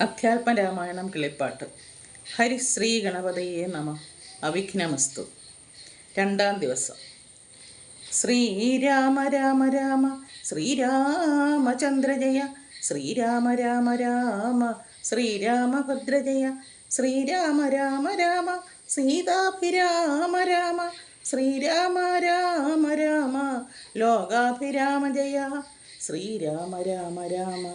അധ്യാത്മരാമായണം കിളിപ്പാട്ട്. ഹരിശ്രീ ഗണപതയെ നമ. അവിഘ്നമസ്തു. രണ്ടാം ദിവസം. ശ്രീരാമ രാമ രാമ ശ്രീരാമചന്ദ്രജയ ശ്രീരാമ രാമ രാമ ശ്രീരാമഭദ്രജയ ശ്രീരാമ രാമ രാമ സീതാഭിരാമ രാമ ശ്രീരാമ രാമ രാമ ലോകാഭിരാമ ജയ ശ്രീരാമ രാമ രാമ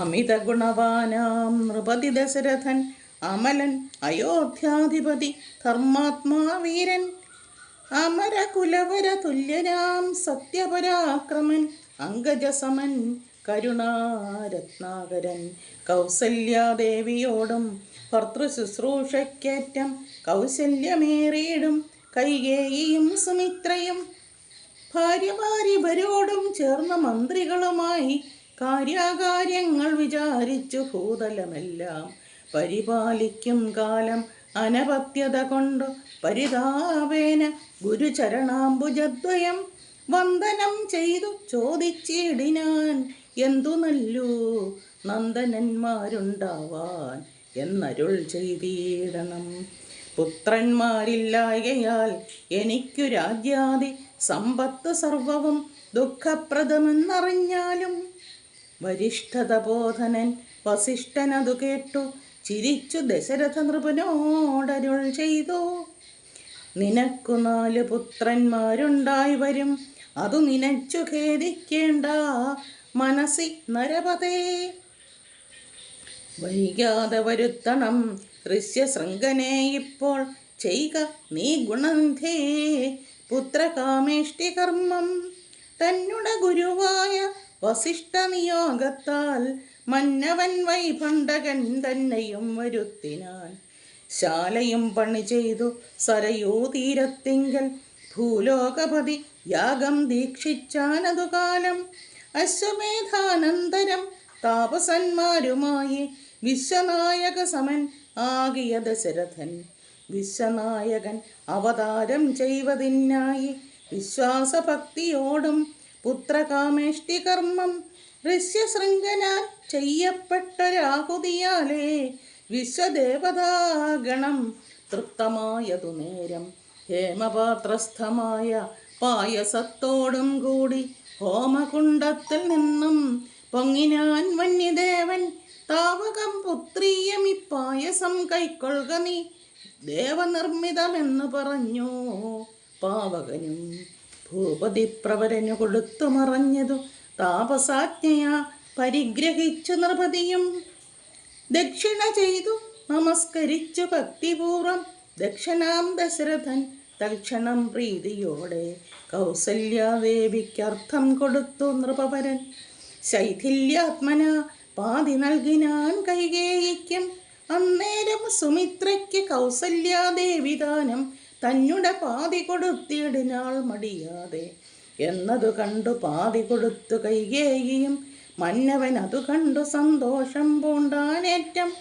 അമിത ഗുണവാനാം നൃപതി ദശരഥൻ അമലൻ അയോധ്യാധിപതി ധർമാത്മാ വീരൻ. അമരകുലവര തുല്യനാം സത്യപരാക്രമൻ അങ്കജസമൻ കരുണാരത്നാകരൻ. കൗസല്യാദേവിയോടും ഭർത്തൃശുശ്രൂഷയ്ക്കേറ്റം കൗശല്യമേറിയിടും കൈകേയിയും സുമിത്രയും. ഭാര്യമാരിവരോടും ചേർന്ന മന്ത്രികളുമായി കാര്യകാര്യങ്ങൾ വിചാരിച്ചു ഭൂതലമെല്ലാം പരിപാലിക്കും കാലം അനപത്യത കൊണ്ടു. പരിതാപേന ഗുരുചരണാംബുജദ്വയം വന്ദനം ചെയ്തു ചോദിച്ചിടിനാൻ. എന്തു നല്ലു നന്ദനന്മാരുണ്ടാവാൻ എന്നരുൾ ചെയ്തിടണം. പുത്രന്മാരില്ലായകയാൽ എനിക്കു രാജ്യാതി സമ്പത്ത് സർവവും ദുഃഖപ്രദമെന്നറിഞ്ഞാലും വരിഷ്ഠതബോധനൻ വസിഷ്ഠനതു കേട്ടു. ചിരിച്ചു ദശരഥ നൃപനോടരുൾ ചെയ്തു. നിനക്കു നാല് പുത്രന്മാരുണ്ടായി വരും. അതു നിനച്ചു ഖേദിക്കേണ്ട. മനസ്സി നരപതേ. വൈകാതെ വരുത്തണം. ദൃശ്യശൃംഗനെ ഇപ്പോൾ ചെയ്യുക നീ ഗുണന്ധേ. പുത്രകാമേഷ്ടി കർമ്മം തന്നുട ഗുരുവായ വസിഷ്ഠ നിയോഗത്താൽ മന്നവൻ വൈഭണ്ഡകൻ തന്നെയും വരുത്തിനാൻ. ശാലയും പണി ചെയ്തു സരയൂ തീരത്തിങ്കൽ. ഭൂലോകപതി യാഗം ദീക്ഷിച്ചാനതു കാലം. അശ്വമേധാനന്തരം താപസന്മാരുമായി വിശ്വനായക സമൻ ആകിയ ദശരഥൻ. വിശ്വനായകൻ അവതാരം ചെയ്വതിനായി വിശ്വാസഭക്തിയോടും പുത്രകാമേഷ്ടി കർമ്മം ഋഷ്യശൃംഖനാൽ ചെയ്യപ്പെട്ടൊരാഹുതിയാലേ വിശ്വദേവതാഗണം തൃപ്തമായതു നേരം. ഹേമപാത്രസ്ഥമായ പായസത്തോടും കൂടി ഹോമകുണ്ടത്തിൽ നിന്നും പൊങ്ങിനാൻ വന്യദേവൻ താവകം പുത്രീയമി പായസം കൈക്കൊള്ളുക നീ ദേവനിർമ്മിതമെന്ന് പറഞ്ഞു. പാവകനും ഭൂപതി പ്രവരനു കൊടുത്തു മറഞ്ഞതു താപസാജ്ഞയാ പരിഗ്രഹിച്ചു നൃപതിയും ദക്ഷിണ ചെയ്തു നമസ്കരിച്ചു ഭക്തിപൂർവം ദക്ഷിണാം ദശരഥൻ തൽക്ഷണം പ്രീതിയോടെ കൗസല്യാദേവിക്കർത്ഥം കൊടുത്തു നൃപവരൻ. ശൈഥില്യാത്മന പാതി നൽകിനാൻ കൈകേയിക്കും. അന്നേരം സുമിത്രയ്ക്ക് കൗസല്യാദേവി ദാനം തന്നുടെ പാതി കൊടുത്തിടിനാൾ മടിയാതെ. എന്നതു കണ്ടു പാതി കൊടുത്തു കൈകേയിയും മന്നവൻ അതു കണ്ടു സന്തോഷം പൂണ്ടാനേറ്റം.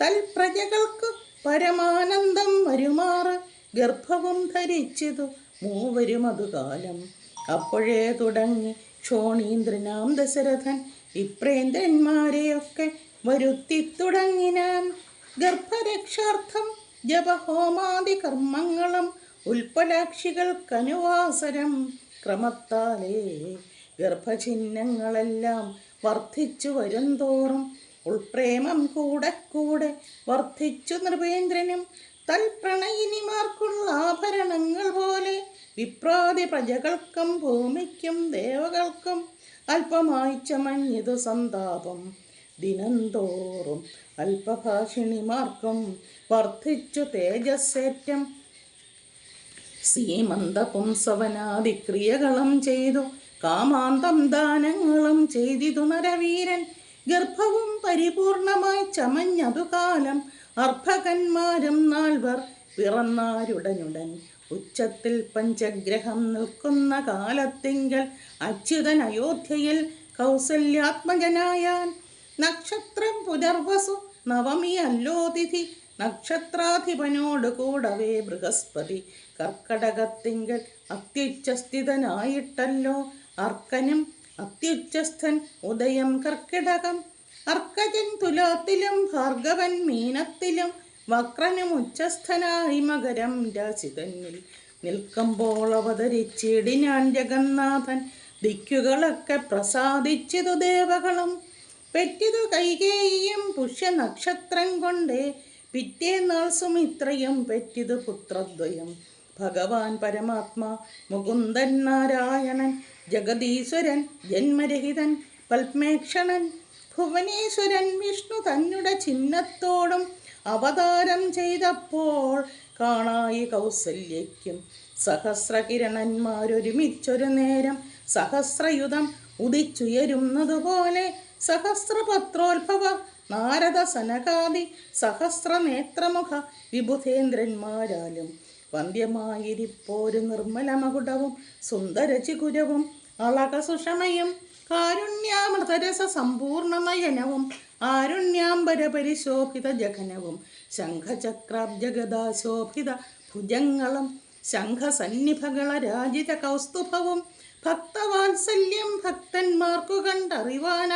തൽപ്രജകൾക്ക് പരമാനന്ദം വരുമാറ് ഗർഭവും ധരിച്ചതു മൂവരും അതു കാലം. അപ്പോഴേ തുടങ്ങി ക്ഷോണീന്ദ്രനാം ദശരഥൻ വിപ്രേന്ദ്രന്മാരെയൊക്കെ വരുത്തി തുടങ്ങിനാൻ ഗർഭരക്ഷാർത്ഥം ജപഹോമാദി കർമ്മങ്ങളും ഉൽപ്പലാക്ഷികൾക്കനുവാസരം ക്രമത്താലേ ഗർഭചിഹ്നങ്ങളെല്ലാം വർദ്ധിച്ചു വരുംതോറും ഉൾപ്രേമം കൂടെ കൂടെ വർദ്ധിച്ചു നൃപേന്ദ്രനും തൽപ്രണയിനിമാർക്കുള്ള ആഭരണങ്ങൾ പോലെ വിപ്രാതി പ്രജകൾക്കും ഭൂമിക്കും ദേവകൾക്കും അല്പമായി ചമഞ്ഞിതു സന്താപം ദിനംതോറും അല്പഭാഷിണിമാർക്കും വർദ്ധിച്ചു തേജസ്സേറ്റം. സീമന്ത പുംസവനാദിക്രിയകളും ചെയ്തു കാമാന്തം ദാനങ്ങളും ചെയ്തിതു നരവീരൻ. ഗർഭവും പരിപൂർണമായി ചമഞ്ഞതു കാലം അർഭകന്മാരും നാൾവർ പിറന്നാരുടനുടൻ. ഉച്ചത്തിൽ പഞ്ചഗ്രഹം നിൽക്കുന്ന കാലത്തിങ്കൽ അച്യുതൻ അയോധ്യയിൽ കൗസല്യാത്മജനായാൻ. നക്ഷത്രം പുനർവസു നവമി അല്ലോ തിഥി. നക്ഷത്രാധിപനോട് കൂടവേ ബൃഹസ്പതി. കർക്കടകത്തിങ്കൽ അത്യുച്ചസ്ഥിതനായിട്ടല്ലോ. അർക്കനും അത്യുച്ചസ്ഥൻ ഉദയം കർക്കിടകം. അർക്കജൻ തുലാത്തിലും ഭാർഗവൻ മീനത്തിലും വക്രനും ഉച്ചസ്ഥനായി മകരം രാശിതന്നിൽ. നിൽക്കുമ്പോൾ അവതരിച്ചിടിനാൻ ജഗന്നാഥൻ ദിക്കുകളൊക്കെ പ്രസാദിച്ചതു ദേവകളും. പെറ്റിതു കൈകേയും പുഷ്യനക്ഷത്രം കൊണ്ട് പിറ്റേന്നാൾ സുമിത്രയും പെറ്റിതു പുത്രദ്വയം. ഭഗവാൻ പരമാത്മാ മുകുന്ദൻ നാരായണൻ ജഗദീശ്വരൻ ജന്മരഹിതൻ പത്മേക്ഷണൻ ഭുവനേശ്വരൻ വിഷ്ണു തന്നുടെ ചിഹ്നത്തോടും അവതാരം ചെയ്തപ്പോൾ കാണായി കൗസല്യയ്ക്കും. സഹസ്രകിരണന്മാരൊരുമിച്ചൊരു നേരം സഹസ്രയുധം ഉദിച്ചുയരുന്നതുപോലെ സഹസ്രപത്രോത്ഭവ നാരദ സനകാദി സഹസ്രനേത്രമുഖ വിബുധേന്ദ്രന്മാരാലും വന്ധ്യമായിരിപ്പോരു നിർമ്മലമകുടവും സുന്ദരചികുരവും അളകസുഷമയും കാരുണ്യാമൃതരസ സമ്പൂർണ നയനവും ആരുണ്യാംബര പരിശോഭിത ജഘനവും ശംഖചക്രാബ്ജഗദാശോഭിത ഭുജങ്ങളും ശംഖസന്നിഭകള രാജിത കൗസ്തുഭവും ഭക്തവാത്സല്യം ഭക്തന്മാർക്കു കണ്ടറിവാന